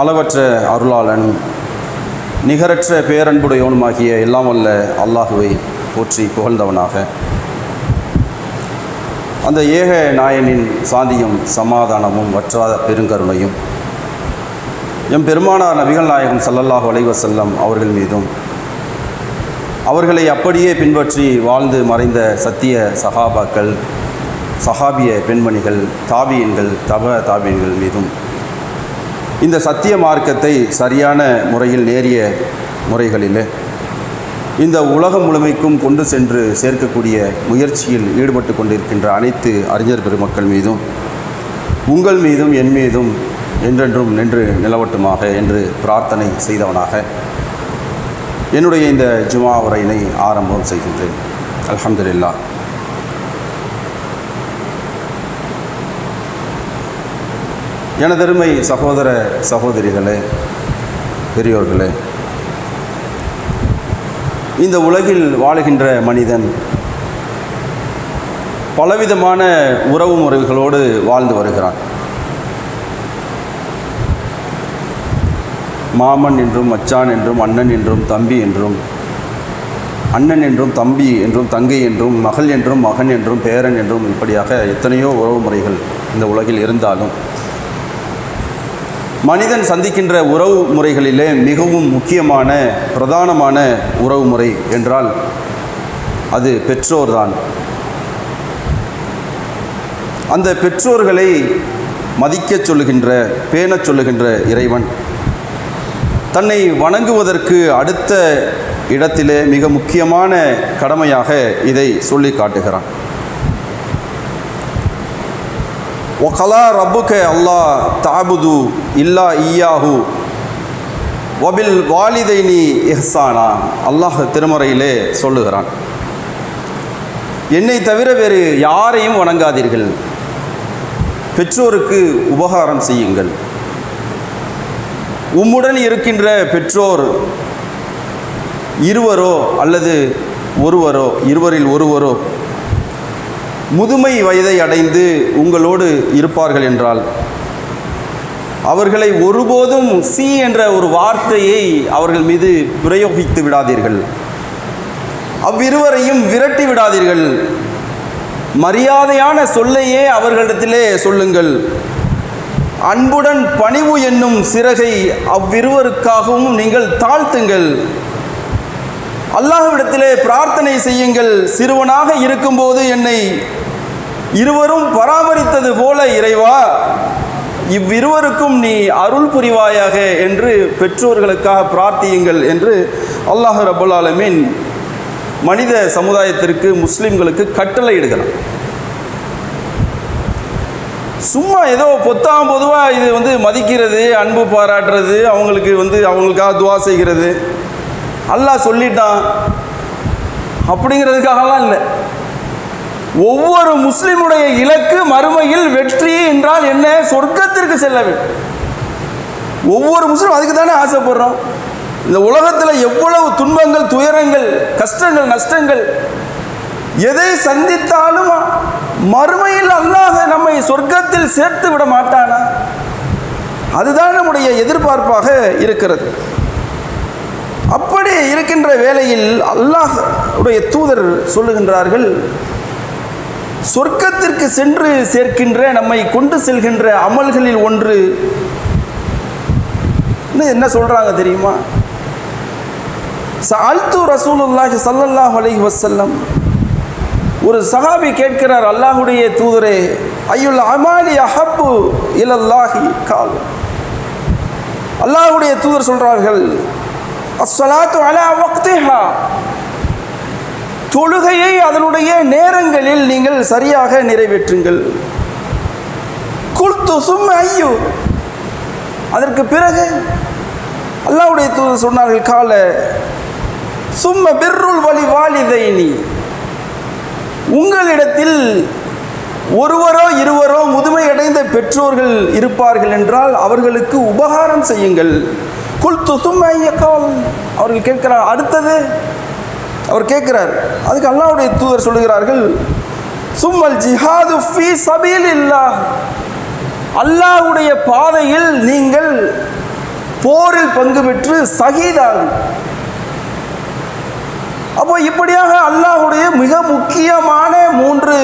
அளவற்ற அருளாளன் நிகரற்ற பேரன்புடையவனுமாகிய எல்லாம் வல்ல அல்லாஹுவை போற்றி புகழ்ந்தவனாக. அந்த ஏக நாயனின் சாந்தியும் சமாதானமும் வற்றாத பெருங்கருணையும் எம் பெருமானார் நபிகள் நாயகம் சல்லல்லாஹு அலைவசல்லம் அவர்கள் மீதும் அவர்களை அப்படியே பின்பற்றி வாழ்ந்து மறைந்த சத்திய சகாபாக்கள் சஹாபிய பெண்மணிகள் தாபியன்கள் தப தாபியன்கள் மீதும் இந்த சத்திய மார்க்கத்தை சரியான முறையில் நேரிய முறைகளில் இந்த உலகம் முழுமைக்கும் கொண்டு சென்று சேர்க்கக்கூடிய முயற்சியில் ஈடுபட்டு கொண்டிருக்கின்ற அனைத்து அறிஞர் பெருமக்கள் மீதும் உங்கள் மீதும் என் மீதும் என்றென்றும் நின்று நிலவட்டுமாக என்று பிரார்த்தனை செய்தவனாக என்னுடைய இந்த ஜுமா உரையினை ஆரம்பம் செய்கின்றேன். அலமதுல்லா எனதருமை சகோதர சகோதரிகளே பெரியோர்களே இந்த உலகில் வாழுகின்ற மனிதன் பலவிதமான உறவு முறைகளோடு வாழ்ந்து வருகிறான். மாமன் என்றும் மச்சான் என்றும் அண்ணன் என்றும் தம்பி என்றும் அண்ணன் என்றும் தம்பி என்றும் தங்கை என்றும் மகள் என்றும் மகன் என்றும் பேரன் என்றும் இப்படியாக எத்தனையோ உறவு முறைகள் இந்த உலகில் இருந்தாலும் மனிதன் சந்திக்கின்ற உறவு முறைகளிலே மிகவும் முக்கியமான பிரதானமான உறவு முறை என்றால் அது பெற்றோர்தான். அந்த பெற்றோர்களை மதிக்கச் சொல்லுகின்ற பேணச் சொல்லுகின்ற இறைவன் தன்னை வணங்குவதற்கு அடுத்த இடத்திலே மிக முக்கியமான கடமையாக இதை சொல்லி காட்டுகிறான். ஒகலா ரப்புக அல்லாஹ் தாபுது இல்லா ஈயாஹு வபில் வாலிதைனி இஹ்சானா அல்லாஹ் திருமறையிலே சொல்லுகிறான். என்னை தவிர வேறு யாரையும் வணங்காதீர்கள். பெற்றோருக்கு உபகாரம் செய்யுங்கள். உம்முடன் இருக்கின்ற பெற்றோர் இருவரோ அல்லது ஒருவரோ இருவரில் ஒருவரோ முதுமை வயதை அடைந்து உங்களோடு இருப்பார்கள் என்றால் அவர்களை ஒருபோதும் சி என்ற ஒரு வார்த்தையை அவர்கள் மீது பிரயோகித்து விடாதீர்கள். அவ்விருவரையும் விரட்டி விடாதீர்கள். மரியாதையான சொல்லையே அவர்களிடத்திலே சொல்லுங்கள். அன்புடன் பணிவு என்னும் சிறகை அவ்விருவருக்காகவும் நீங்கள் தாழ்த்துங்கள். அல்லாஹ்விடத்திலே பிரார்த்தனை செய்யுங்கள். சிறுவனாக இருக்கும்போது என்னை இருவரும் பராமரித்தது போல இறைவா இவ்விருவருக்கும் நீ அருள் புரிவாயாக என்று பெற்றோர்களுக்காக பிரார்த்தியுங்கள் என்று அல்லாஹ் ரபுல் ஆலமின் மனித சமுதாயத்திற்கு முஸ்லிம்களுக்கு கட்டளை இடுகிறான் சும்மா ஏதோ பொத்தாம் பொதுவாக இது வந்து மதிக்கிறது அன்பு பாராட்டுறது அவங்களுக்கு வந்து அவங்களுக்காக துவா செய்கிறது. அல்லாஹ் சொல்லிட்டான். அப்படிங்கிறதுக்காகலாம் இல்லை. ஒவ்வொரு முஸ்லிமுடைய இலக்கு மறுமையில் வெற்றி என்றால் என்ன? சொர்க்கத்திற்கு செல்ல வேண்டும். ஒவ்வொரு முஸ்லீம் அதுக்கு தானே ஆசைப்படுறோம். இந்த உலகத்தில் எவ்வளவு துன்பங்கள் துயரங்கள் கஷ்டங்கள் நஷ்டங்கள் எதை சந்தித்தாலும் மறுமையில் அல்லாத நம்மை சொர்க்கத்தில் சேர்த்து விட மாட்டானா? அதுதான் நம்முடைய எதிர்பார்ப்பாக இருக்கிறது. அப்படி இருக்கின்ற வேளையில் அல்லாஹ் உடைய தூதர் சொல்லுகின்றார்கள் சொர்க்கத்திற்கு சென்று சேர்க்கின்ற நம்மை கொண்டு செல்கின்ற அமல்களில் ஒன்று. என்ன சொல்கிறாங்க தெரியுமா? சால்து ரசூலுல்லாஹி சல்லல்லாஹ் அலைஹி வசல்லம் ஒரு சஹாபி கேட்கிறார் அல்லாஹுடைய தூதரே ஐயுல் அமாலி அஹப்பு இலல்லாஹி? கால். அல்லாஹுடைய தூதர் சொல்கிறார்கள் அஸ்ஸலாத்து அலா வக்திஹா. தொழுகையை அதனுடைய நேரங்களில் நீங்கள் சரியாக நிறைவேற்றுங்கள். குல்து சும்மா ஐயோ. அதற்கு பிறகு அல்லாவுடைய தூது சொன்னார்கள் கால சும்ம பிர்ருல் வழி வாலிதைனி. உங்களிடத்தில் ஒருவரோ இருவரோ முதுமையடைந்த பெற்றோர்கள் இருப்பார்கள் என்றால் அவர்களுக்கு உபகாரம் செய்யுங்கள். குல். துசுமையக்கால் அவர்கள் கேட்கிறார் அடுத்தது? அவர் கேட்கிறார் அதுக்கு அல்லாவுடைய தூதர் சொல்லுகிறார்கள் சும்மல் ஜிஹாது ஃபீ சபீல் இல்லா அல்லாஹ்வுடைய பாதையில் நீங்கள் போரில் பங்கு பெற்று சகிதாகும். அப்போ இப்படியாக அல்லாஹுடைய மிக முக்கியமான மூன்று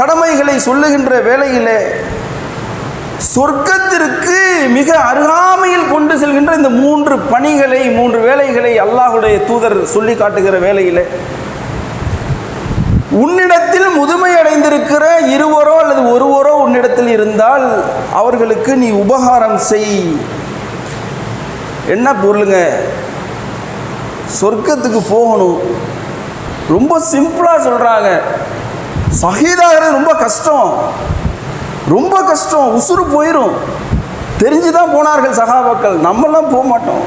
கடமைகளை சொல்லுகின்ற வேளையிலே சொர்க்கத்திற்கு மிக அருகாமையில் கொண்டு செல்கின்ற இந்த மூன்று பணிகளை மூன்று வேலைகளை அல்லாஹுடைய தூதர் சொல்லி காட்டுகிற வேலையில். உன்னிடத்தில் முதுமை அடைந்திருக்கிற இருவரோ அல்லது ஒருவரோ உன்னிடத்தில் இருந்தால் அவர்களுக்கு நீ உபகாரம் செய். என்ன பொருளுங்க? சொர்க்கத்துக்கு போகணும். ரொம்ப சிம்பிளாக சொல்கிறாங்க சகிதாகிறது ரொம்ப கஷ்டம். ரொம்ப கஷ்டம் உசுறு போயிடும் தெரிஞ்சு தான் போனார்கள் சகாபாக்கள். நம்மெல்லாம் போக மாட்டோம்.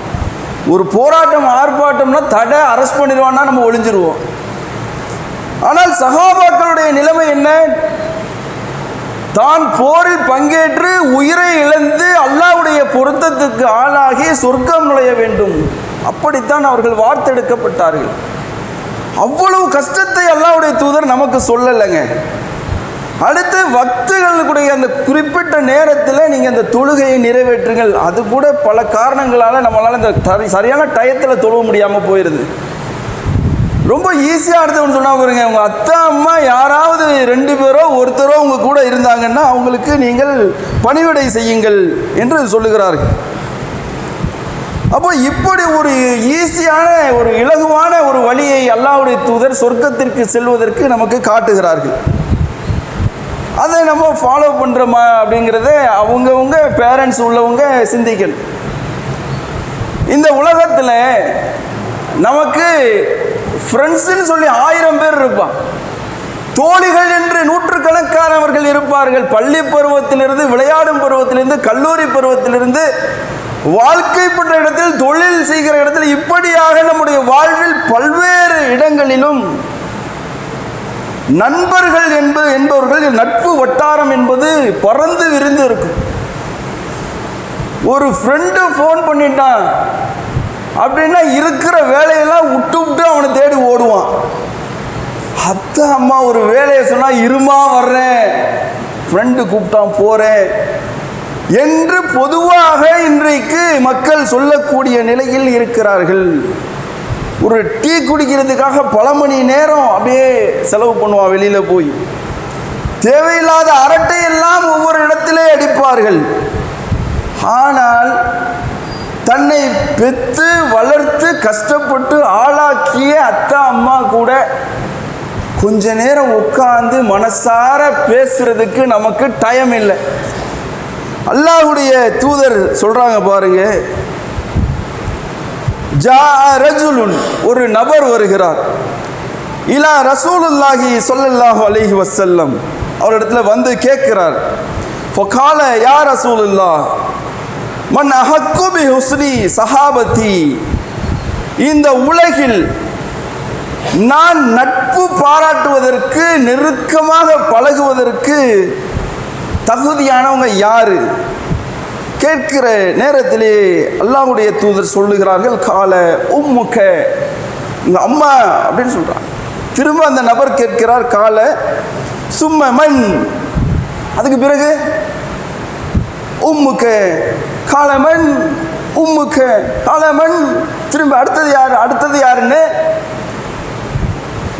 ஒரு போராட்டம் ஆர்ப்பாட்டம்னா தடை அரெஸ்ட் பண்ணிடுவான்னா நம்ம ஒளிஞ்சிருவோம். ஆனால் சகாபாக்களுடைய நிலைமை என்ன? தான் போரில் பங்கேற்று உயிரை இழந்து அல்லாவுடைய பொருத்தத்துக்கு ஆளாகி சொர்க்கம் நுழைய வேண்டும். அப்படித்தான் அவர்கள் வார்த்தெடுக்கப்பட்டார்கள். அவ்வளவு கஷ்டத்தை அல்லாவுடைய தூதர் நமக்கு சொல்லலைங்க. அடுத்து பக்தர்களுடைய அந்த குறிப்பிட்ட நேரத்தில் நீங்கள் அந்த தொழுகையை நிறைவேற்றுங்கள். அது கூட பல காரணங்களால் நம்மளால் இந்த சரியான டயத்தில் தொழுவ முடியாமல் போயிடுது ரொம்ப ஈஸியாக அடுத்தவன் சொன்னால் பாருங்க உங்கள் அத்தா அம்மா யாராவது ரெண்டு பேரோ ஒருத்தரோ உங்கள் கூட இருந்தாங்கன்னா அவங்களுக்கு நீங்கள் பணிவிடை செய்யுங்கள் என்று சொல்லுகிறார்கள். அப்போ இப்படி ஒரு ஈஸியான ஒரு இலகுவான ஒரு வழியை அல்லாவுடைய தூதர் சொர்க்கத்திற்கு செல்வதற்கு நமக்கு காட்டுகிறார்கள். அதை நம்ம ஃபாலோ பண்ணுறோமா அப்படிங்கிறத அவங்கவுங்க பேரண்ட்ஸ் உள்ளவங்க சிந்திக்கணும். இந்த உலகத்தில் நமக்கு ஃப்ரெண்ட்ஸுன்னு சொல்லி ஆயிரம் பேர் இருப்பான் தோழிகள் என்று நூற்றுக்கணக்கானவர்கள் இருப்பார்கள். பள்ளி பருவத்திலிருந்து விளையாடும் பருவத்திலிருந்து கல்லூரி பருவத்திலிருந்து வாழ்க்கைப்பட்ட இடத்தில் தொழில் செய்கிற இடத்தில் இப்படியாக நம்முடைய வாழ்வில் பல்வேறு இடங்களிலும் நண்பர்கள் என்பது என்பவர்கள் நட்பு வட்டாரம் என்பது பறந்து விரிந்து இருக்கும் ஒரு ஃப்ரெண்டு ஃபோன் பண்ணிட்டான் அப்படின்னா இருக்கிற வேலையெல்லாம் விட்டு விட்டு அவனை தேடி ஓடுவான். அத்தை அம்மா ஒரு வேலையை சொன்னால் இருமா வர்றேன். ஃப்ரெண்டு கூப்பிட்டான் போகிறேன் என்று பொதுவாக இன்றைக்கு மக்கள் சொல்லக்கூடிய நிலையில் இருக்கிறார்கள். ஒரு டீ குடிக்கிறதுக்காக பல மணி நேரம் அப்படியே செலவு பண்ணுவான் வெளியில் போய். தேவையில்லாத அரட்டை எல்லாம் ஒவ்வொரு இடத்திலே அடிப்பார்கள். ஆனால் தன்னை பெற்று வளர்த்து கஷ்டப்பட்டு ஆளாக்கிய அத்தா அம்மா கூட கொஞ்ச நேரம் உட்கார்ந்து மனசார பேசுறதுக்கு நமக்கு டைம் இல்லை. அல்லாஹுடைய தூதர் சொல்றாங்க பாருங்க ஜா ரஜுலுன் ஒரு நபர் வருகிறார். இலா ரசூலுல்லாஹி சொல்லல்லாஹு அலைஹி வசல்லம் அவரிடத்துல வந்து கேட்கிறார். ஃபகால யா ரசூலுல்லாஹ் மன் அஹக்கு பி ஹுஸ்னி சஹாபதி இந்த உலகில் நான் நட்பு பாராட்டுவதற்கு நெருக்கமாக பழகுவதற்கு தகுதியானவங்க யாரு? கேட்கிற நேரத்திலே அல்லாஹுடைய தூதர் சொல்லுகிறார்கள் கால உம்முக்க உங்க அம்மா அப்படின்னு சொல்கிறாங்க திரும்ப அந்த நபர் கேட்கிறார் கால சும்ம மண். அதுக்கு பிறகு உம்முக்க காலமன் உம்முக்க காலமன் திரும்ப அடுத்தது யார்? அடுத்தது யாருன்னு?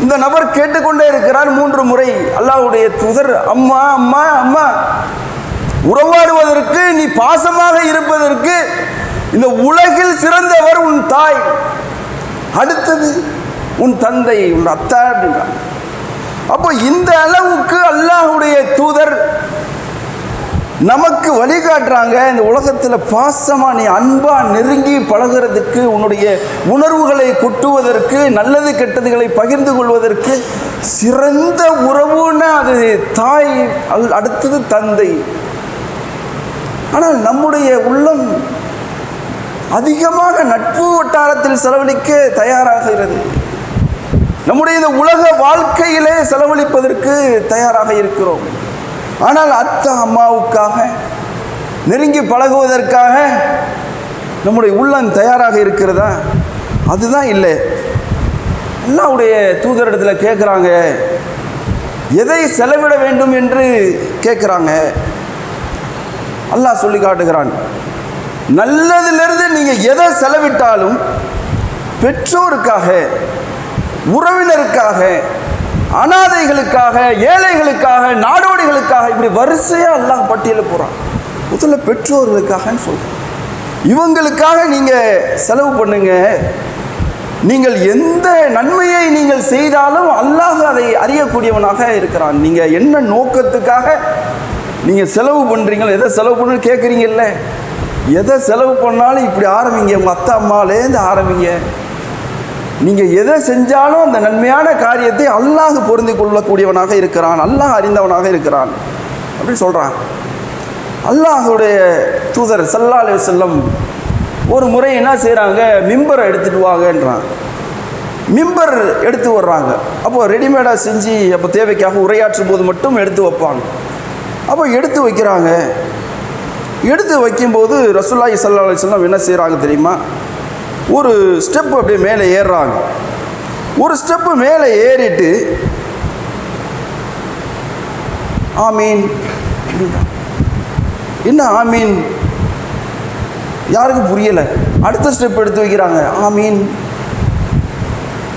இந்த நபர் கேட்டுக்கொண்டே இருக்கிறார் மூன்று முறை. அல்லாஹுடைய தூதர் அம்மா அம்மா அம்மா. உறவாடுவதற்கு நீ பாசமாக இருப்பதற்கு இந்த உலகில் சிறந்தவர் உன் தாய். அடுத்தது உன் தந்தை உன் அத்தா அப்படின்றான். அப்போ இந்த அளவுக்கு அல்லாஹுடைய தூதர் நமக்கு வழிகாட்டுறாங்க இந்த உலகத்தில் பாசமாக நீ அன்பாக நெருங்கி பழகுறதுக்கு உன்னுடைய உணர்வுகளை கொட்டுவதற்கு நல்லது கெட்டதுகளை பகிர்ந்து கொள்வதற்கு சிறந்த உறவுன்னா அது தாய் அல் அடுத்தது தந்தை. ஆனால் நம்முடைய உள்ளம் அதிகமாக நட்பு வட்டாரத்தில் செலவழிக்க தயாராகிறது நம்முடைய இந்த உலக வாழ்க்கையிலே செலவழிப்பதற்கு தயாராக இருக்கிறோம். ஆனால் அத்தா அம்மாவுக்காக நெருங்கி பழகுவதற்காக நம்முடைய உள்ளம் தயாராக இருக்கிறதா? அதுதான் இல்லை. அல்லாவுடைய தூதரிடத்தில் கேட்குறாங்க எதை செலவிட வேண்டும்? என்று கேட்குறாங்க. அல்லாஹ் சொல்லி காட்டுகிறான். நல்லதிலிருந்து நீங்கள் எதை செலவிட்டாலும் பெற்றோருக்காக உறவினருக்காக அனாதைகளுக்காக ஏழைகளுக்காக நாடோடிகளுக்காக இப்படி வரிசையாக எல்லாம் பட்டியலில் போகிறான் முதல்ல பெற்றோர்களுக்காகன்னு சொல்கிறேன் இவங்களுக்காக நீங்கள் செலவு பண்ணுங்க. நீங்கள் எந்த நன்மையை நீங்கள் செய்தாலும் அல்லாஹ் அதை அறியக்கூடியவனாக இருக்கிறான். நீங்கள் என்ன நோக்கத்துக்காக நீங்கள் செலவு பண்ணுறீங்களோ எதை செலவு பண்ணு கேட்குறீங்கல்ல எதை செலவு பண்ணாலும் இப்படி ஆரம்பிங்க. உங்கள் அத்தா அம்மாலேருந்து ஆரம்பிங்க. நீங்கள் எதை செஞ்சாலும் அந்த நன்மையான காரியத்தை அல்லாஹ் பொருந்தி கொள்ளக்கூடியவனாக இருக்கிறான். அல்லாஹ் அறிந்தவனாக இருக்கிறான். அப்படின்னு சொல்கிறான் அல்லாஹுடைய தூதர் சல்லா அலி செல்லம் ஒரு முறை என்ன செய்கிறாங்க மிம்பரை எடுத்துகிட்டு வாங்கன்றான் மிம்பர் எடுத்து வர்றாங்க. அப்போது ரெடிமேடாக செஞ்சு அப்போ தேவைக்காக உரையாற்றும் போது மட்டும் எடுத்து வைப்பாங்க. அப்போ எடுத்து வைக்கிறாங்க. எடுத்து வைக்கும்போது ரசூல்லாய் சல்லா அலிஸ்லாம் என்ன செய்கிறாங்க தெரியுமா? ஒரு ஸ்டெப் அப்படியே மேலே ஏறுறாங்க. ஒரு ஸ்டெப்பு மேலே ஏறிட்டு ஆமீன். என்ன ஆமீன்? யாருக்கும் புரியலை. அடுத்த ஸ்டெப் எடுத்து வைக்கிறாங்க ஆமீன்.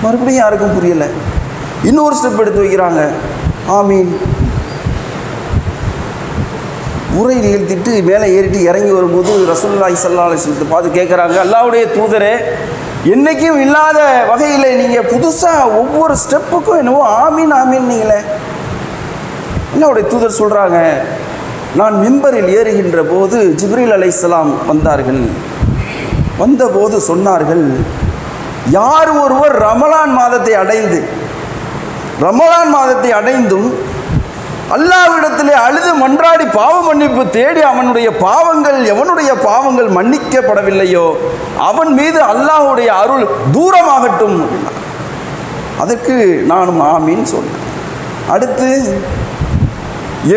மறுபடியும் யாருக்கும் புரியலை. இன்னொரு ஸ்டெப் எடுத்து வைக்கிறாங்க ஆமீன். உரை நிகழ்த்திட்டு மேலே ஏறிட்டு இறங்கி வரும்போது ரசூல்லா ஸல்லல்லாஹு அலைஹி பார்த்து கேட்குறாங்க அல்லாவுடைய தூதரே என்றைக்கும் இல்லாத வகையில் நீங்கள் புதுசாக ஒவ்வொரு ஸ்டெப்புக்கும் என்னவோ ஆமீன் ஆமீன் நீங்களே அல்லாவுடைய தூதர் சொல்கிறாங்க நான் மிம்பரில் ஏறுகின்ற போது ஜிப்ரீல் அலைசலாம் வந்தார்கள். வந்தபோது சொன்னார்கள் யார் ஒருவர் ரமலான் மாதத்தை அடைந்து ரமலான் மாதத்தை அடைந்தும் அல்லாவிடத்திலே அழுது மன்றாடி பாவ மன்னிப்பு தேடி அவனுடைய பாவங்கள் எவனுடைய பாவங்கள் மன்னிக்கப்படவில்லையோ அவன் மீது அல்லாஹ்வுடைய அருள் தூரமாகட்டும். அதற்கு நானும் ஆமீன் சொன்னேன் அடுத்து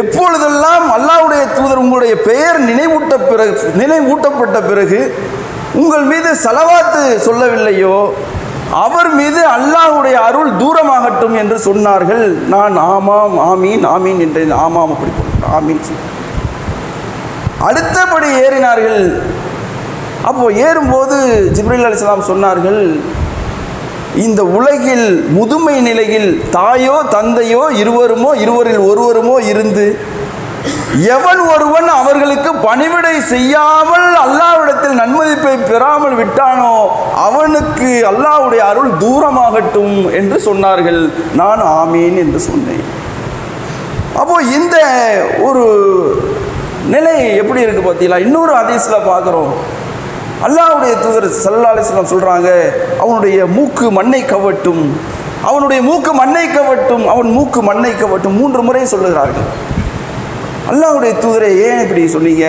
எப்பொழுதெல்லாம் அல்லாவுடைய தூதர் உங்களுடைய பெயர் நினைவூட்ட பிறகு நினைவூட்டப்பட்ட பிறகு உங்கள் மீது செலவாத்து சொல்லவில்லையோ அவர் மீது அல்லாஹ்வுடைய அருள் தூரமாகட்டும் என்று சொன்னார்கள். நான் ஆமாம் ஆமீன் ஆமீன் என்றேன் ஆமாம் அப்படி ஆமீன் அடுத்தபடி ஏறினார்கள். அப்போ ஏறும்போது ஜிப்ரில் அலிஸ்லாம் சொன்னார்கள் இந்த உலகில் முதுமை நிலையில் தாயோ தந்தையோ இருவருமோ இருவரில் ஒருவருமோ இருந்து எவன் ஒருவன் அவர்களுக்கு பணிவிடை செய்யாமல் அல்லாவிடத்தில் நன்மதிப்பை பெறாமல் விட்டானோ அவனுக்கு அல்லாவுடைய அருள் தூரமாகட்டும் என்று சொன்னார்கள். நான் ஆமீன் என்று சொன்னேன். அப்போ இந்த ஒரு நிலை எப்படி இருக்கு பார்த்தீங்களா? இன்னொரு ஹதீஸ்ல பார்க்குறோம். அல்லாவுடைய தூதர் சல்லா அலிஸ்லாம் சொல்கிறாங்க அவனுடைய மூக்கு மண்ணை கவட்டும். அவனுடைய மூக்கு மண்ணை கவட்டும் அவன் மூக்கு மண்ணை கவட்டும். மூன்று முறை சொல்லுகிறார்கள். அல்லாவுடைய தூதரை ஏன் இப்படி சொன்னீங்க?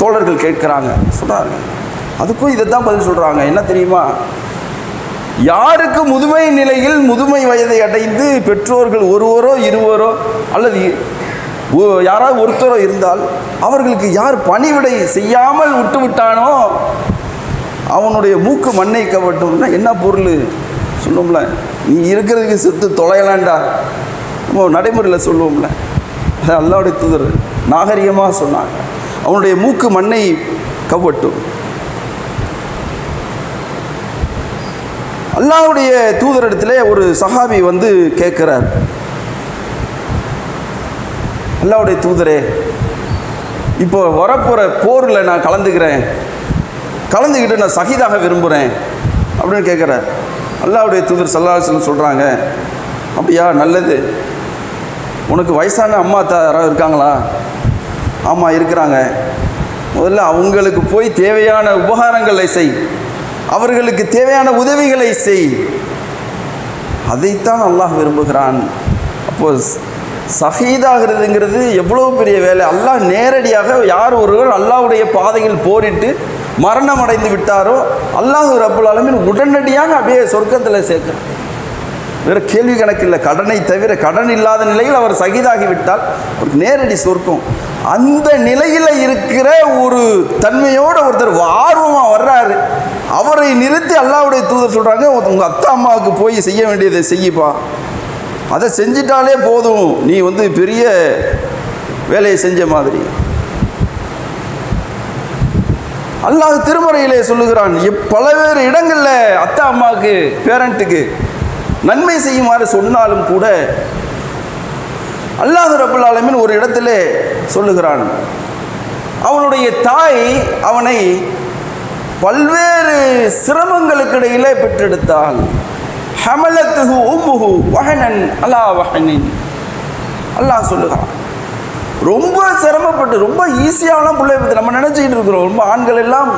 தோழர்கள் கேட்குறாங்க. சொல்கிறாங்க அதுக்கும் இதை தான் பதில் சொல்கிறாங்க என்ன தெரியுமா? யாருக்கு முதுமை நிலையில் முதுமை வயதை அடைந்து பெற்றோர்கள் ஒருவரோ இருவரோ அல்லது யாராவது ஒருத்தரோ இருந்தால் அவர்களுக்கு யார் பணிவிடை செய்யாமல் விட்டு விட்டானோ அவனுடைய மூக்கு மண்ணை கவட்டும்னா என்ன பொருள்? சொல்லுவோம்ல நீ இருக்கிறதுக்கு செத்து தொலையலாண்டா? நம்ம நடைமுறையில் சொல்லுவோம்ல. அல்லாவுடைய தூதர் நாகரிகமாக சொன்னாங்க. அவனுடைய மூக்கு மண்ணை கவ்வட்டும். அல்லாவுடைய தூதரிடத்திலே ஒரு சஹாபி வந்து கேட்குறார். அல்லாவுடைய தூதரே இப்போ வரப்போகிற போரில் நான் கலந்துக்கிறேன். கலந்துக்கிட்டு நான் சகிதாக விரும்புகிறேன் அப்படின்னு கேட்குறார். அல்லாவுடைய தூதர் சல்லாஹ் சொல்கிறாங்க அப்படியா நல்லது. உனக்கு வயசான அம்மா தா யாராவது இருக்காங்களா? ஆமாம் இருக்கிறாங்க. முதல்ல அவங்களுக்கு போய் தேவையான உபகாரங்களை செய். அவர்களுக்கு தேவையான உதவிகளை செய். அதைத்தான் அல்லாஹ் விரும்புகிறான். அப்போ சஹீதாகிறதுங்கிறது எவ்வளோ பெரிய வேலை. அல்லாஹ் நேரடியாக யார் ஒருவர் அல்லாஹுடைய பாதையில் போரிட்டு மரணம் அடைந்து விட்டாரோ அல்லாஹ் ரப்புல் அலமின் உடனடியாக அப்படியே சொர்க்கத்தில் சேர்க்கிறான். வேறு கேள்வி கணக்கில்லை கடனை தவிர கடன் இல்லாத நிலையில் அவர் சகிதாகிவிட்டால் விட்டால் நேரடி சொர்க்கம். அந்த நிலையில் இருக்கிற ஒரு தன்மையோடு ஒருத்தர் ஆர்வமாக வர்றாரு. அவரை நிறுத்தி அல்லாவுடைய தூதர் சொல்கிறாங்க உங்கள் அத்தா அம்மாவுக்கு போய் செய்ய வேண்டியதை செய்யப்பா. அதை செஞ்சிட்டாலே போதும். நீ வந்து பெரிய வேலையை செஞ்ச மாதிரி. அல்லாஹ் திருமறையிலே சொல்லுகிறான் பல பலவேறு இடங்களில் அத்தா அம்மாவுக்கு பேரண்ட்டுக்கு நன்மை செய்யுமாறு சொன்னாலும் கூட அல்லாஹ் ரபுல் ஆலமீன் ஒரு இடத்திலே சொல்லுகிறான். அவனுடைய தாய் அவனை பல்வேறு சிரமங்களுக்கு இடையிலே பெற்றெடுத்தாள் ஹமலத்துஹு உம்முகு வகனன் அலா வகனின் அல்லாஹ் சொல்லுகிறான். ரொம்ப சிரமப்பட்டு ரொம்ப ஈஸியாகலாம் பிள்ளை பற்றி நம்ம நினச்சிக்கிட்டு இருக்கிறோம். ரொம்ப ஆண்கள் எல்லாம்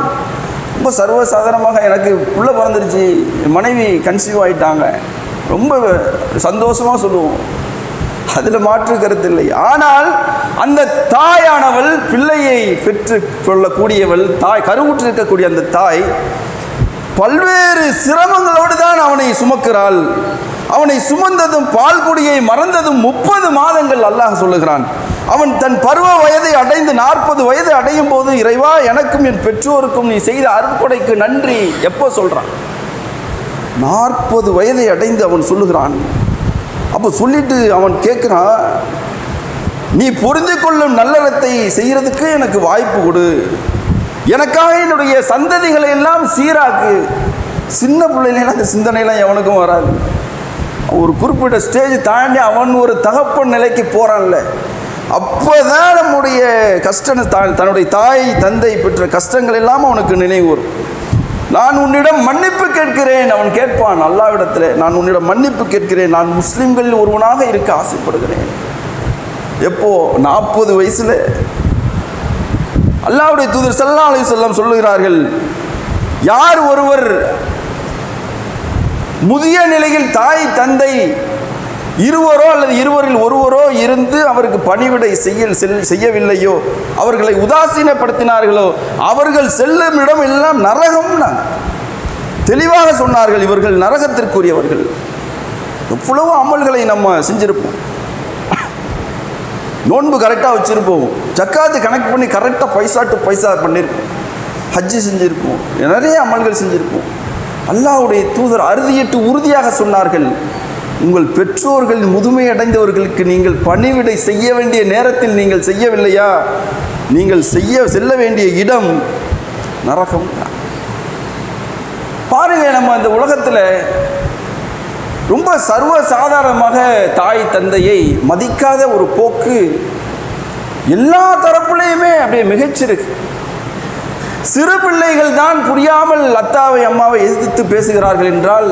ரொம்ப சர்வசாதாரணமாக எனக்கு பிள்ளை பிறந்துருச்சு. என் மனைவி கன்சீவ் ஆகிட்டாங்க ரொம்ப சந்தோஷமாக சொல்லுவோம். அதில் மாற்று கருத்து இல்லை. ஆனால் அந்த தாயானவள் பிள்ளையை பெற்று கொள்ளக்கூடியவள் தாய் கருவுற்று இருக்கக்கூடிய அந்த தாய் பல்வேறு சிரமங்களோடு தான் அவனை சுமக்கிறாள். அவனை சுமந்ததும் பால் குடியை மறந்ததும் முப்பது மாதங்கள் அல்லாஹ் சொல்லுகிறான். அவன் தன் பருவ வயதை அடைந்து நாற்பது வயது அடையும் போது இறைவா எனக்கும் என் பெற்றோருக்கும் நீ செய்த அருட்கொடைக்கு நன்றி. எப்போ சொல்கிறான் நாற்பது வயதை அடைந்து அவன் சொல்லுகிறான். அப்போ சொல்லிட்டு அவன் கேட்குறான் நீ புரிந்து கொள்ளும் நல்லறத்தை செய்கிறதுக்கு எனக்கு வாய்ப்பு கொடு. எனக்காக என்னுடைய சந்ததிகளை எல்லாம் சீராக்கு. சின்ன பிள்ளைலாம் அந்த சிந்தனைலாம் எவனுக்கும் வராது. ஒரு குறிப்பிட்ட ஸ்டேஜ் தாண்டி அவன் ஒரு தகப்பன் நிலைக்கு போகிறான்ல அப்போதான் நம்முடைய கஷ்டம் தா- தன்னுடைய தாய் தந்தை பெற்ற கஷ்டங்கள் எல்லாம் அவனுக்கு நினைவு வரும். நான் உன்னிடம் மன்னிப்பு கேட்கிறேன். அவன் கேட்பான் அல்லாவிடத்தில் நான் உன்னிடம் மன்னிப்பு கேட்கிறேன். நான் முஸ்லீம்களில் ஒருவனாக இருக்க ஆசைப்படுகிறேன். எப்போ? நாற்பது வயசுல. அல்லாவுடைய தூதர் ஸல்லல்லாஹு அலி செல்லம் சொல்லுகிறார்கள் யார் ஒருவர் முதிய நிலையில் தாய் தந்தை இருவரோ அல்லது இருவரில் ஒருவரோ இருந்து அவருக்கு பணிவிடை செய்ய செல்- செய்யவில்லையோ அவர்களை உதாசீனப்படுத்தினார்களோ அவர்கள் செல்லும் இடம் எல்லாம் நரகம் தெளிவாக சொன்னார்கள் இவர்கள் நரகத்திற்குரியவர்கள். எவ்வளவு அமல்களை நம்ம செஞ்சிருப்போம். நோன்பு கரெக்டாக வச்சுருப்போம். சக்காத்து கனெக்ட் பண்ணி கரெக்டாக பைசா டு பைசா பண்ணியிருப்போம் ஹஜ்ஜு செஞ்சுருப்போம். நிறைய அமல்கள் செஞ்சுருப்போம். அல்லாஹ்வுடைய தூதர் அறுதியிட்டு உறுதியாக சொன்னார்கள். உங்கள் பெற்றோர்கள் முதுமை அடைந்தவர்களுக்கு நீங்கள் பணிவிடை செய்ய வேண்டிய நேரத்தில் நீங்கள் செய்யவில்லையா? நீங்கள் செய்ய செல்ல வேண்டிய இடம் நரகம். பாருங்க நம்ம இந்த உலகத்தில் ரொம்ப சர்வ சாதாரணமாக தாய் தந்தையை மதிக்காத ஒரு போக்கு எல்லா தரப்புலையுமே அப்படியே மிகச்சிருக்கு. சிறு பிள்ளைகள் தான் புரியாமல் அத்தாவை அம்மாவை எதிர்த்து பேசுகிறார்கள் என்றால்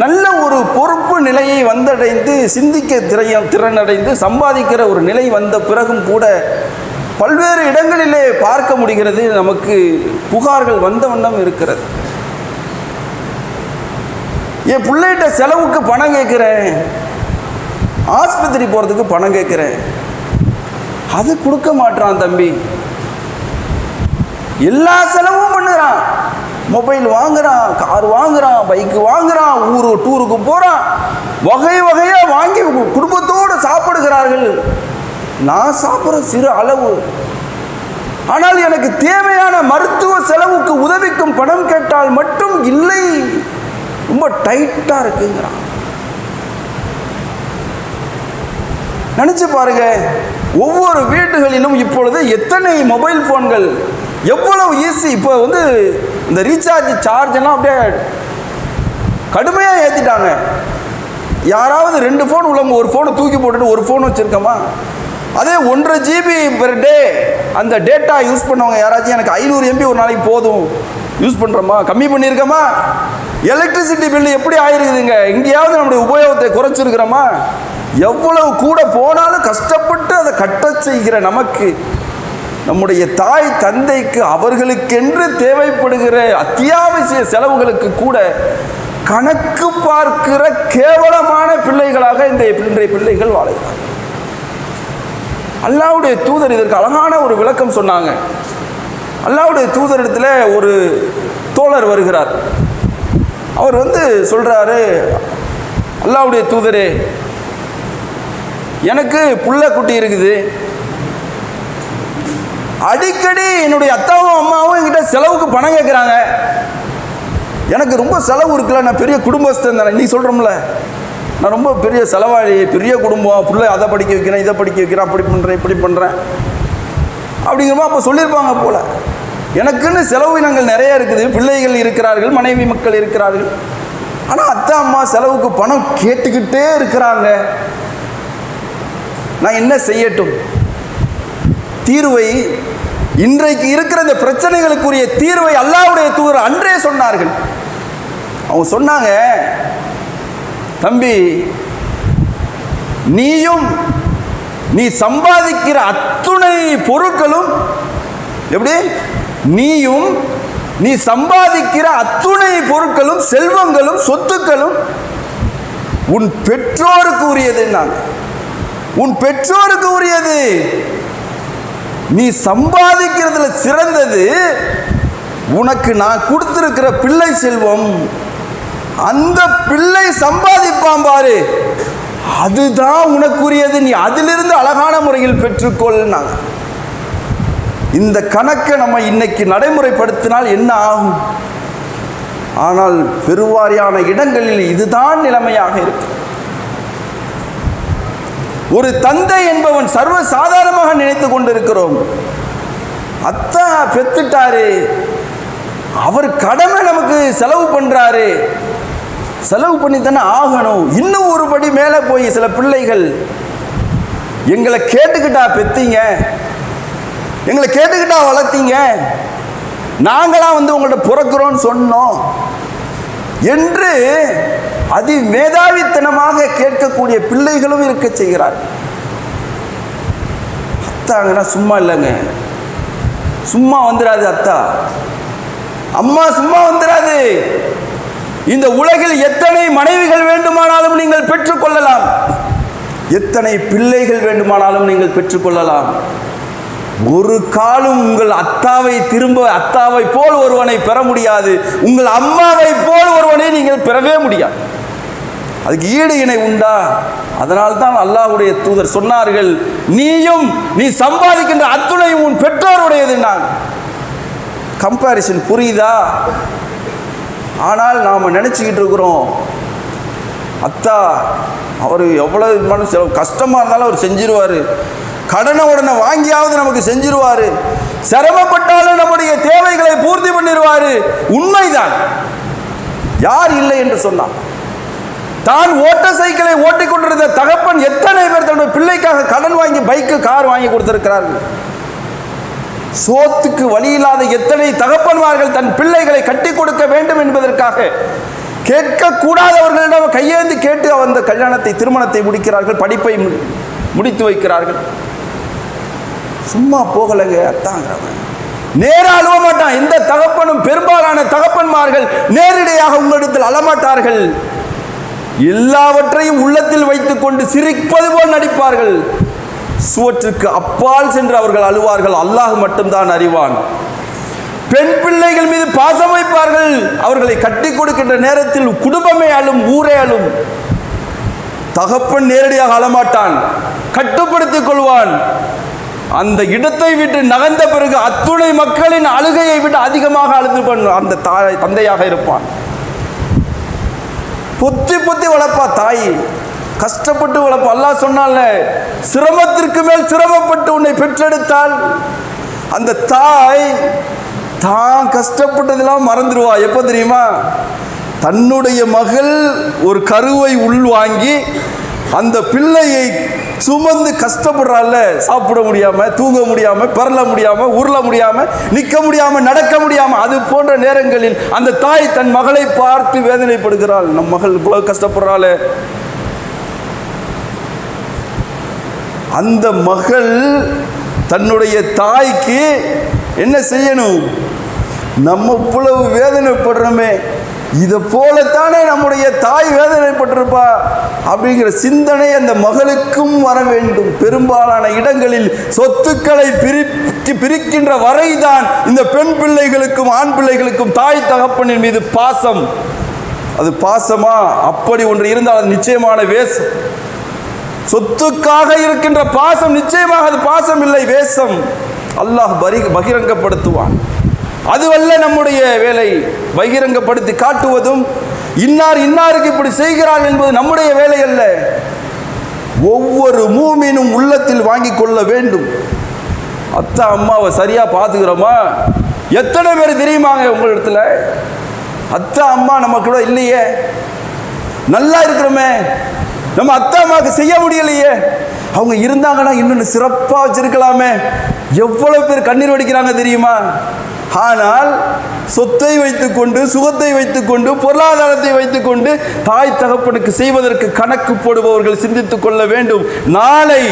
நல்ல ஒரு பொறுப்பு நிலையை வந்தடைந்து சிந்திக்க திரையம் திறனடைந்து சம்பாதிக்கிற ஒரு நிலை வந்த பிறகும் கூட பல்வேறு இடங்களிலே பார்க்க முடிகிறது. நமக்கு புகார்கள் வந்த வண்ணம் இருக்கிறது. என் பிள்ளைகிட்ட செலவுக்கு பணம் கேட்குறேன். ஆஸ்பத்திரி போகிறதுக்கு பணம் கேட்குறேன். அது கொடுக்க மாட்டான் தம்பி. எல்லா செலவும் பண்ணுறான். மொபைல் வாங்குறான் கார் வாங்குறான் பைக்கு வாங்குறான் ஊரு டூருக்கு போகிறான் வகை வகையாக வாங்கி குடும்பத்தோடு சாப்பிடுகிறார்கள். நான் சாப்பிட்ற சிறு அளவு. ஆனால் எனக்கு தேவையான மருத்துவ செலவுக்கு உதவிக்கும் பணம் கேட்டால் மட்டும் இல்லை. ரொம்ப டைட்டாக இருக்குங்கிறான். நினச்சி பாருங்க ஒவ்வொரு வீடுகளிலும் இப்பொழுது எத்தனை மொபைல் ஃபோன்கள் எவ்வளவு ஈஸி இப்போ வந்து இந்த ரீசார்ஜ் சார்ஜ் எல்லாம் அப்படியே கடுமையாக ஏற்றிட்டாங்க யாராவது ரெண்டு ஃபோன் உள்ளவங்க ஒரு ஃபோனை தூக்கி போட்டுட்டு ஒரு ஃபோன் வச்சுருக்கோமா? அதே ஒன்றரை ஜிபி பெர் டே அந்த டேட்டா யூஸ் பண்ணவங்க யாராச்சும் எனக்கு ஐநூறு எம்பி ஒரு நாளைக்கு போதும். யூஸ் பண்ணுறோமா கம்மி பண்ணியிருக்கோமா? எலக்ட்ரிசிட்டி பில்லு எப்படி ஆயிருக்குதுங்க? எங்கேயாவது நம்முடைய உபயோகத்தை குறைச்சிருக்கிறோமா? எவ்வளவு கூட போனாலும் கஷ்டப்பட்டு அதை கட்டச் செய்கிற நமக்கு நம்முடைய தாய் தந்தைக்கு அவர்களுக்கென்று தேவைப்படுகிற அத்தியாவசிய செலவுகளுக்கு கூட கணக்கு பார்க்கிற கேவலமான பிள்ளைகளாக இந்த இன்றைய பிள்ளைகள் வாழ்கிறார் அல்லாவுடைய தூதர் இதற்கு அழகான ஒரு விளக்கம் சொன்னாங்க. அல்லாவுடைய தூதரிடத்தில் ஒரு தோழர் வருகிறார். அவர் வந்து சொல்றாரு அல்லாவுடைய தூதரே எனக்கு புள்ள குட்டி இருக்குது. அடிக்கடி என்னுடைய அத்தாவும் அம்மாவும் என்கிட்ட செலவுக்கு பணம் கேட்குறாங்க எனக்கு ரொம்ப செலவு இருக்குல்ல நான் பெரிய குடும்பஸ்தன் தானே. நீ சொல்கிறோம்ல நான் ரொம்ப பெரிய செலவாளி பெரிய குடும்பம் பிள்ளை அதை படிக்க வைக்கிறேன் இதை படிக்க வைக்கிறேன் அப்படி பண்ணுறேன் இப்படி பண்ணுறேன் அப்படிங்கிறமா அப்போ சொல்லியிருப்பாங்க போல். எனக்குன்னு செலவினங்கள் நிறைய இருக்குது. பிள்ளைகள் இருக்கிறார்கள் மனைவி மக்கள் இருக்கிறார்கள். ஆனால் அத்தா அம்மா செலவுக்கு பணம் கேட்டுக்கிட்டே இருக்கிறாங்க. நான் என்ன செய்யட்டும்? தீர்வை இன்றைக்கு இருக்கிற இந்த பிரச்சனைகளுக்குரிய தீர்வை அல்லாவுடைய தூதர் அன்றே சொன்னார்கள். அவங்க சொன்னாங்க தம்பி நீயும் நீ சம்பாதிக்கிற அத்துணை பொருட்களும் எப்படி? நீயும் நீ சம்பாதிக்கிற அத்துணை பொருட்களும் செல்வங்களும் சொத்துக்களும் உன் பெற்றோருக்கு உரியது நான் உன் பெற்றோருக்கு உரியது. நீ சம்பாதிக்கிறதுல சிறந்தது உனக்கு நான் கொடுத்துருக்கிற பிள்ளை செல்வம். அந்த பிள்ளை சம்பாதிப்பான் பாரு. அதுதான் உனக்குரியது. நீ அதிலிருந்து அழகான முறையில் பெற்றுக்கொள்னாங்க இந்த கணக்கை நம்ம இன்னைக்கு நடைமுறைப்படுத்தினால் என்ன ஆகும்? ஆனால் பெருவாரியான இடங்களில் இதுதான் நிலைமையாக இருக்கு ஒரு தந்தை என்பவன் சர்வ சாதாரணமாக நினைத்து கொண்டிருக்கிறோம். அத்தா பெத்துட்டாரு அவர் கடமை நமக்கு செலவு பண்றாரு. செலவு பண்ணி தானே ஆகணும். இன்னும் ஒரு படி மேலே போய் சில பிள்ளைகள் எங்களை கேட்டுக்கிட்டா பெத்தீங்க. எங்களை கேட்டுக்கிட்டா வளர்த்தீங்க. நாங்களாம் வந்து உங்கள்ட்ட பிறக்கிறோன்னு சொன்னோம். என்று அதி மேதாவித்தனமாக கேட்கக்கூடிய பிள்ளைகளும் இருக்க செய்கிறார். அத்தாங்கன்னா சும்மா இல்லைங்க. சும்மா வந்துடாது அத்தா. அம்மா சும்மா வந்துடாது இந்த உலகில் எத்தனை மனைவிகள் வேண்டுமானாலும் நீங்கள் பெற்றுக்கொள்ளலாம். எத்தனை பிள்ளைகள் வேண்டுமானாலும் நீங்கள் பெற்றுக்கொள்ளலாம். ஒரு காலும் உங்கள் அத்தாவை திரும்ப அத்தாவை போல் ஒருவனை பெற முடியாது. உங்கள் அம்மாவை போல் ஒருவனை நீங்கள் பெறவே முடியாது. அதுக்கு ஈடு இணை உண்டா? அதனால் தான் அல்லாஹுடைய தூதர் சொன்னார்கள் நீயும் நீ சம்பாதிக்கின்ற அத்துணையும் உன் பெற்றோருடையது நான். கம்பாரிசன் புரியுதா? ஆனால் நாம் நினச்சிக்கிட்டு இருக்கிறோம் அத்தா அவர் எவ்வளோ மனசு கஷ்டமாக இருந்தாலும் அவர் செஞ்சிருவார். கடனை உடனே வாங்கியாவது நமக்கு செஞ்சிருவார். சிரமப்பட்டாலும் நம்முடைய தேவைகளை பூர்த்தி பண்ணிடுவார் உண்மைதான். யார் இல்லை என்று சொன்னான் தான் ஓட்ட சைக்கிளை ஓட்டிக்கொண்டிருந்த தகப்பன் எத்தனை பேர் தன்னுடைய பிள்ளைக்காக கடன் வாங்கி பைக்கு கார் வாங்கி கொடுத்திருக்கிறார்கள்? சோத்துக்கு வழி இல்லாத எத்தனை தகப்பன்மார்கள் தன் பிள்ளைகளை கட்டி கொடுக்க வேண்டும் என்பதற்காக கேட்கக்கூடாதவர்களிடம் கையேந்து கேட்டு அந்த கல்யாணத்தை திருமணத்தை முடிக்கிறார்கள் படிப்பை மு- முடித்து வைக்கிறார்கள். சும்மா போகலைங்க அத்தாங்கிறவன் நேராக அழுவ மாட்டான். எந்த தகப்பனும் பெரும்பாலான தகப்பன்மார்கள் நேரடியாக உங்களிடத்தில் அழமாட்டார்கள். எல்லாவற்றையும் உள்ளத்தில் வைத்துக்கொண்டு சிரிப்பது போல் நடிப்பார்கள். சுவற்றுக்கு அப்பால் சென்று அவர்கள் அழுவார்கள். அல்லாஹ் மட்டும்தான் அறிவான். பெண் பிள்ளைகள் மீது பாசம் வைப்பார்கள். அவர்களை கட்டி கொடுக்கின்ற நேரத்தில் குடும்பமே அழும் ஊரே அழும். தகப்பன் நேரடியாக அழமாட்டான். கட்டுப்படுத்திக் கொள்வான். அந்த இடத்தை விட்டு நகர்ந்த பிறகு அத்துணை மக்களின் அழுகையை விட்டு அதிகமாக அழுது பண்ண அந்த தாய் தந்தையாக இருப்பான். பொத்தி பொத்தி வளர்ப்பா தாய். கஷ்டப்பட்டு வளர்ப்பா. அல்லாஹ் சொன்னால சிரமத்திற்கு மேல் சிரமப்பட்டு உன்னை பெற்றெடுத்தால் அந்த தாய் தான் கஷ்டப்பட்டதெல்லாம் மறந்துடுவா. எப்போ தெரியுமா? தன்னுடைய மகள் ஒரு கருவை உள்வாங்கி அந்த பிள்ளையை சுமந்து கஷ்டப்படுறாள்ல சாப்பிட முடியாம தூங்க முடியாம பெறல முடியாம உருள முடியாம நிற்க முடியாம நடக்க முடியாம அது போன்ற நேரங்களில் அந்த தாய் தன் மகளை பார்த்து வேதனைப்படுகிறாள். நம் மகள் இவ்வளவு கஷ்டப்படுறாளே. அந்த மகள் தன்னுடைய தாய்க்கு என்ன செய்யணும்? நம்ம இவ்வளவு வேதனைப்படுறோமே. இதை போலத்தானே நம்முடைய தாய் வேதனைப்பட்டிருப்பா அப்படிங்கிற சிந்தனை அந்த மகளுக்கும் வர வேண்டும். பெரும்பாலான இடங்களில் சொத்துக்களை பிரிக்கி பிரிக்கின்ற வரைதான் இந்த பெண் பிள்ளைகளுக்கும் ஆண் பிள்ளைகளுக்கும் தாய் தகப்பனின் மீது பாசம். அது பாசமா? அப்படி ஒன்று இருந்தால் அது நிச்சயமான வேஷம். சொத்துக்காக இருக்கின்ற பாசம் நிச்சயமாக அது பாசம் இல்லை வேஷம். அல்லாஹ் பரி பகிரங்கப்படுத்துவான். அதுவல்ல நம்முடைய வேலை பகிரங்கப்படுத்தி காட்டுவதும் இன்னார் இன்னாருக்கு இப்படி செய்கிறார் என்பது நம்முடைய வேலை அல்ல. ஒவ்வொரு மூமினும் உள்ளத்தில் வாங்கி கொள்ள வேண்டும். அத்தா அம்மாவை சரியாக பார்த்துக்கிறோமா எத்தனை பேர் தெரியுமாங்க உங்களிடத்துல? அத்தா அம்மா நம்ம கூட இல்லையே. நல்லா இருக்கிறோமே. நம்ம அத்தா அம்மாவுக்கு செய்ய முடியலையே. அவங்க இருந்தாங்கன்னா இன்னொன்று சிறப்பாக வச்சிருக்கலாமே. எவ்வளோ பேர் கண்ணீர் வடிக்கிறாங்க தெரியுமா? ஆனால் சொத்தை வைத்துக்கொண்டு சுகத்தை வைத்துக்கொண்டு பொருளாதாரத்தை வைத்துக்கொண்டு தாய் தகப்பனுக்கு செய்வதற்கு கணக்கு போடுபவர்கள் சிந்தித்துக் கொள்ள வேண்டும். நாளை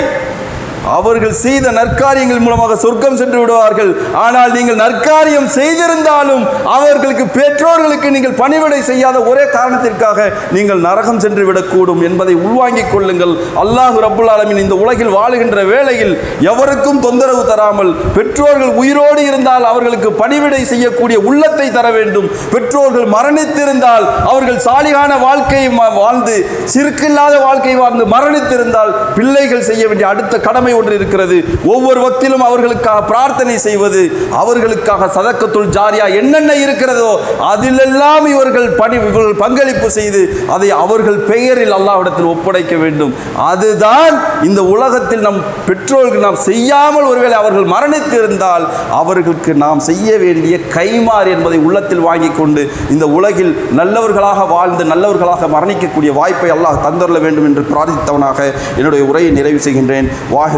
அவர்கள் செய்த நற்காரியங்கள் மூலமாக சொர்க்கம் சென்று விடுவார்கள். ஆனால் நீங்கள் நற்காரியம் செய்திருந்தாலும் அவர்களுக்கு பெற்றோர்களுக்கு நீங்கள் பணிவிடை செய்யாத ஒரே காரணத்திற்காக நீங்கள் நரகம் சென்று விடக்கூடும் என்பதை உள்வாங்கிக் கொள்ளுங்கள். அல்லாஹ் ரபுல் ஆலமீன் இந்த உலகில் வாழுகின்ற வேளையில் எவருக்கும் தொந்தரவு தராமல் பெற்றோர்கள் உயிரோடு இருந்தால் அவர்களுக்கு பணிவிடை செய்யக்கூடிய உள்ளத்தை தர வேண்டும். பெற்றோர்கள் மரணித்திருந்தால் அவர்கள் சாலிகான வாழ்க்கையை வாழ்ந்து சிறுக்கில்லாத வாழ்க்கை வாழ்ந்து மரணித்திருந்தால் பிள்ளைகள் செய்ய வேண்டிய அடுத்த கடமை ஒன்று இருக்கிறது. ஒவ்வொரு வக்திலும் அவர்களுக்காக பிரார்த்தனை செய்வது அவர்களுக்காக சதக்கத்துள் ஜாரியா என்னென்ன இருக்கிறதோ அதிலெல்லாம் இவர்கள் பணி இவர்கள் பங்களிப்பு செய்து அதை அவர்கள் பெயரில் அல்லாவிடத்தில் ஒப்படைக்க வேண்டும். அதுதான் இந்த உலகத்தில் நம் பெற்றோர்கள் நாம் செய்யாமல் ஒருவேளை அவர்கள் மரணித்திருந்தால் அவர்களுக்கு நாம் செய்ய வேண்டிய கைமாறு என்பதை உள்ளத்தில் வாங்கி கொண்டு இந்த உலகில் நல்லவர்களாக வாழ்ந்து நல்லவர்களாக மரணிக்கக்கூடிய வாய்ப்பை அல்லாஹ் தந்தரல வேண்டும் என்று பிரார்த்தித்தவனாக என்னுடைய உரையை நிறைவு செய்கின்றேன்.